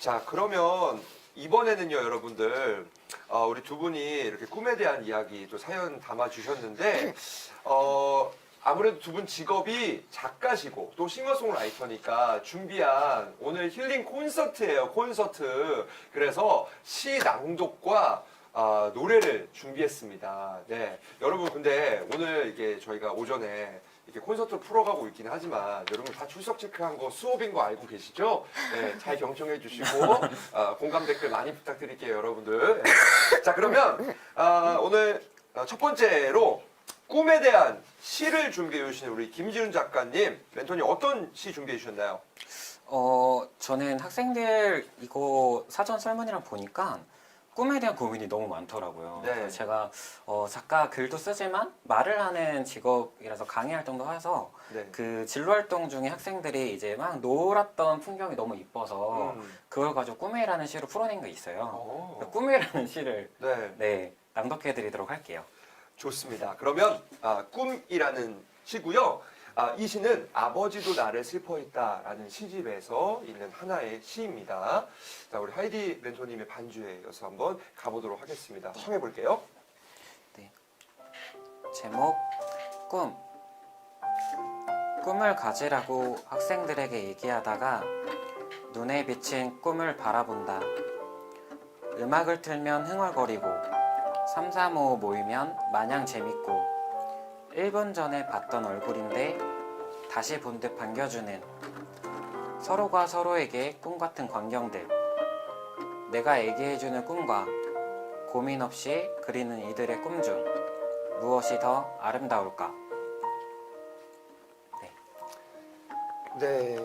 자, 그러면 이번에는요, 여러분들, 어, 우리 두 분이 이렇게 꿈에 대한 이야기 또 사연 담아 주셨는데, 어, 아무래도 두 분 직업이 작가시고 또 싱어송라이터니까 준비한 오늘 힐링 콘서트예요, 콘서트. 그래서 시 낭독과 아, 노래를 준비했습니다. 네. 여러분, 근데 오늘 이게 저희가 오전에 이렇게 콘서트를 풀어가고 있긴 하지만 여러분 다 출석 체크한 거 수업인 거 알고 계시죠? 네, 잘 경청해 주시고 아, 공감 댓글 많이 부탁드릴게요, 여러분들. 네. 자, 그러면 아, 오늘 아, 첫 번째로 꿈에 대한 시를 준비해 주신 우리 김지훈 작가님, 멘토님 어떤 시 준비해 주셨나요? 어, 저는 학생들 이거 사전 설문이랑 보니까 꿈에 대한 고민이 너무 많더라고요. 네. 그래서 제가 어, 작가 글도 쓰지만 말을 하는 직업이라서 강의 활동도 해서 네. 그 진로 활동 중에 학생들이 이제 막 놀았던 풍경이 너무 이뻐서 음. 그걸 가지고 꿈이라는 시로 풀어낸 게 있어요. 어, 꿈이라는 시를 네. 네 낭독해드리도록 할게요. 좋습니다. 그러면 아, 꿈이라는 시고요. 아, 이 시는 아버지도 나를 슬퍼했다라는 시집에서 있는 하나의 시입니다. 자, 우리 하이디 멘토님의 반주에 이어서 한번 가보도록 하겠습니다. 청해 볼게요. 제목 꿈 꿈을 가지라고 학생들에게 얘기하다가 눈에 비친 꿈을 바라본다. 음악을 틀면 흥얼거리고 3, 4, 5 모이면 마냥 재밌고 1분 전에 봤던 얼굴인데 다시 본 듯 반겨주는 서로가 서로에게 꿈 같은 광경들 내가 얘기해주는 꿈과 고민 없이 그리는 이들의 꿈 중 무엇이 더 아름다울까? 네,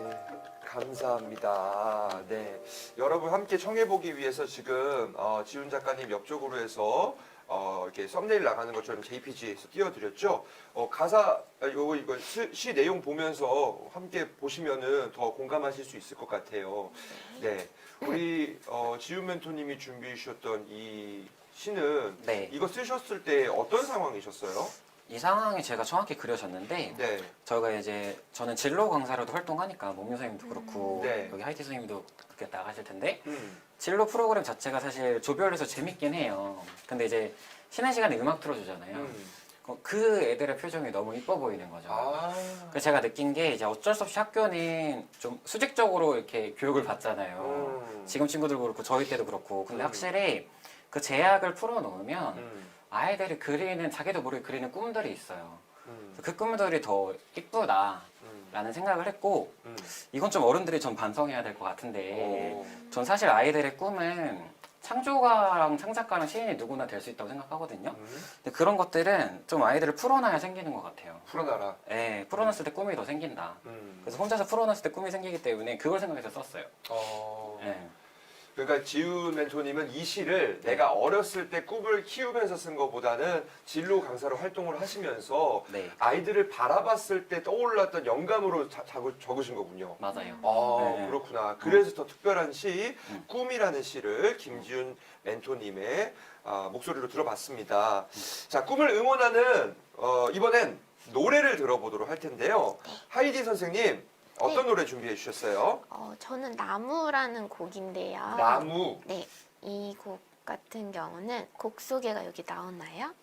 감사합니다. 네, 여러분 함께 청해보기 위해서 지금 어, 지훈 작가님 옆쪽으로 해서 어, 이렇게 썸네일 나가는 것처럼 JPG에서 띄워드렸죠. 어, 가사 아, 이거 이거 시, 시 내용 보면서 함께 보시면은 더 공감하실 수 있을 것 같아요. 네, 우리 어, 지훈 멘토님이 준비해 주셨던 이 시는 네. 이거 쓰셨을 때 어떤 상황이셨어요? 이 상황이 제가 정확히 그려졌는데 네, 저희가 이제 저는 진로 강사로도 활동하니까 몸유 선생님도 그렇고 네. 여기 하이티 선생님도 그렇게 나가실 텐데 음, 진로 프로그램 자체가 사실 조별해서 재밌긴 해요. 근데 이제 쉬는 시간에 음악 틀어주잖아요. 음. 어, 그 애들의 표정이 너무 이뻐 보이는 거죠. 아, 그래서 제가 느낀 게 이제 어쩔 수 없이 학교는 좀 수직적으로 이렇게 교육을 받잖아요. 음. 지금 친구들도 그렇고 저희 때도 그렇고 근데 음. 확실히 그 제약을 풀어놓으면 음, 아이들이 그리는 자기도 모르게 그리는 꿈들이 있어요. 음, 그 꿈들이 더 이쁘다 라는 음, 생각을 했고 음. 이건 좀 어른들이 좀 반성해야 될 것 같은데 오. 전 사실 아이들의 꿈은 창조가랑 창작가랑 시인이 누구나 될 수 있다고 생각하거든요. 음, 근데 그런 것들은 좀 아이들을 풀어놔야 생기는 것 같아요. 풀어놔라. 예, 풀어놨을 때 꿈이 더 생긴다. 음. 그래서 혼자서 풀어놨을 때 꿈이 생기기 때문에 그걸 생각해서 썼어요. 어. 예. 그러니까 지훈 멘토님은 이 시를 내가 어렸을 때 꿈을 키우면서 쓴 것보다는 진로 강사로 활동을 하시면서 네, 아이들을 바라봤을 때 떠올랐던 영감으로 자- 자고- 적으신 거군요. 맞아요. 아 네. 그렇구나. 그래서 더 특별한 시 음. 꿈이라는 시를 김지훈 멘토님의 아, 목소리로 들어봤습니다. 자 꿈을 응원하는 어, 이번엔 노래를 들어보도록 할 텐데요. 하이디 선생님 어떤 노래 준비해 주셨어요? 어, 저는 나무라는 곡인데요. 나무. 네, 이 곡 같은 경우는 곡 소개가 여기 나오나요?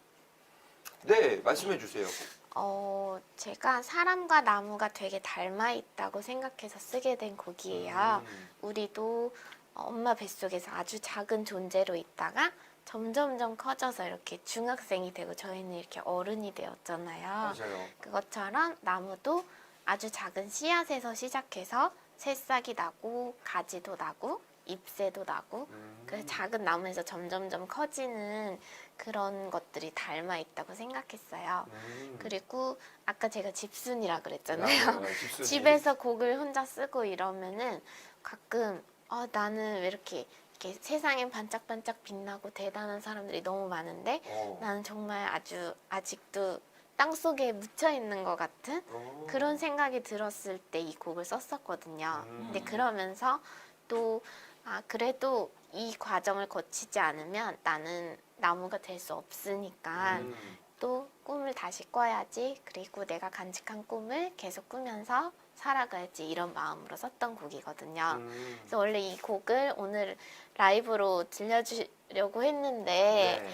네 말씀해 주세요. 어, 제가 사람과 나무가 되게 닮아 있다고 생각해서 쓰게 된 곡이에요. 음, 우리도 엄마 뱃속에서 아주 작은 존재로 있다가 점점점 커져서 이렇게 중학생이 되고 저희는 이렇게 어른이 되었잖아요. 맞아요. 그것처럼 나무도 아주 작은 씨앗에서 시작해서 새싹이 나고 가지도 나고 잎새도 나고 음. 그 작은 나무에서 점점점 커지는 그런 것들이 닮아 있다고 생각했어요. 음. 그리고 아까 제가 집순이라 그랬잖아요. 아, 집순이. 집에서 곡을 혼자 쓰고 이러면은 가끔 어, 나는 왜 이렇게 이렇게 세상엔 반짝반짝 빛나고 대단한 사람들이 너무 많은데 어. 나는 정말 아주 아직도 땅 속에 묻혀 있는 것 같은 어. 그런 생각이 들었을 때 이 곡을 썼었거든요. 음. 근데 그러면서 또 아, 그래도 이 과정을 거치지 않으면 나는 나무가 될 수 없으니까 음. 또 꿈을 다시 꿔야지. 그리고 내가 간직한 꿈을 계속 꾸면서 살아가야지 이런 마음으로 썼던 곡이거든요. 음. 그래서 원래 이 곡을 오늘 라이브로 들려주려고 했는데 네.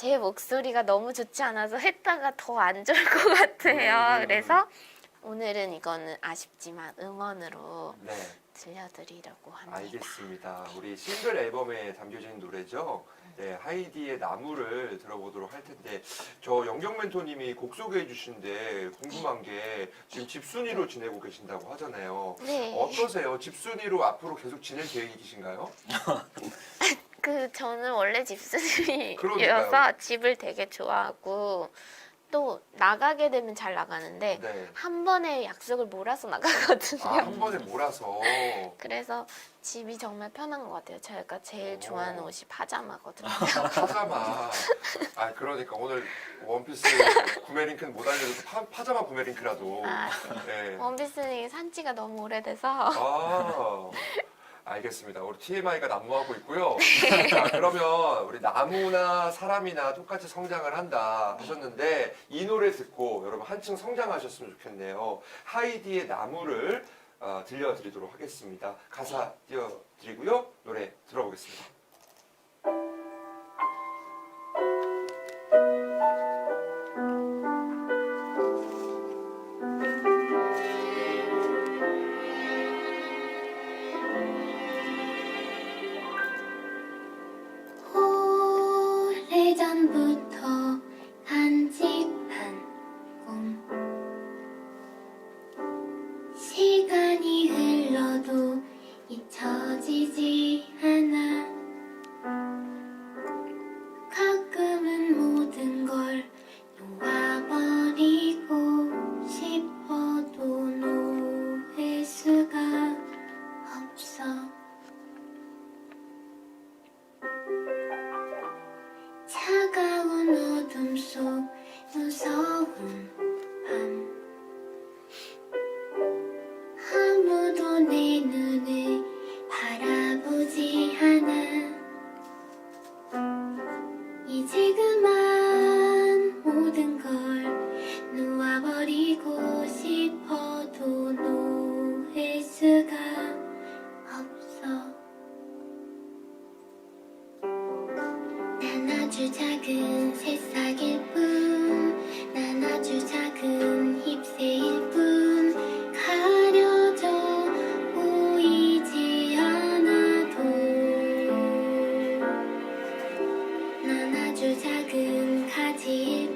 제 목소리가 너무 좋지 않아서 했다가 더 안 좋을 것 같아요. 음. 그래서 오늘은 이거는 아쉽지만 음원으로 네. 들려드리려고 합니다. 알겠습니다. 우리 싱글 앨범에 담겨진 노래죠. 네, 하이디의 나무를 들어보도록 할 텐데 저 영경 멘토님이 곡 소개해 주신데 궁금한 게 지금 집순이로 지내고 계신다고 하잖아요. 네. 어떠세요? 집순이로 앞으로 계속 지낼 계획이신가요? 그 저는 원래 집순이여서 그러니까요. 집을 되게 좋아하고 또 나가게 되면 잘 나가는데 네. 한 번에 약속을 몰아서 나가거든요. 아, 한 번에 몰아서. 그래서 집이 정말 편한 것 같아요. 제가 제일 오. 좋아하는 옷이 파자마거든요. 파자마. 아, 그러니까 오늘 원피스 구매 링크는 못 알려줘서 파, 파자마 구매 링크라도. 아, 네. 원피스는 산지가 너무 오래돼서 아, 알겠습니다. 우리 TMI가 난무하고 있고요. 자, 그러면 우리 나무나 사람이나 똑같이 성장을 한다 하셨는데 이 노래 듣고 여러분 한층 성장하셨으면 좋겠네요. 하이디의 나무를 어, 들려드리도록 하겠습니다. 가사 띄워드리고요. 노래 들어보겠습니다. 아주 작은 새싹일 뿐, 난 아주 작은 힙새일 뿐, 가려져 보이지 않아도, 난 아주 작은 가지일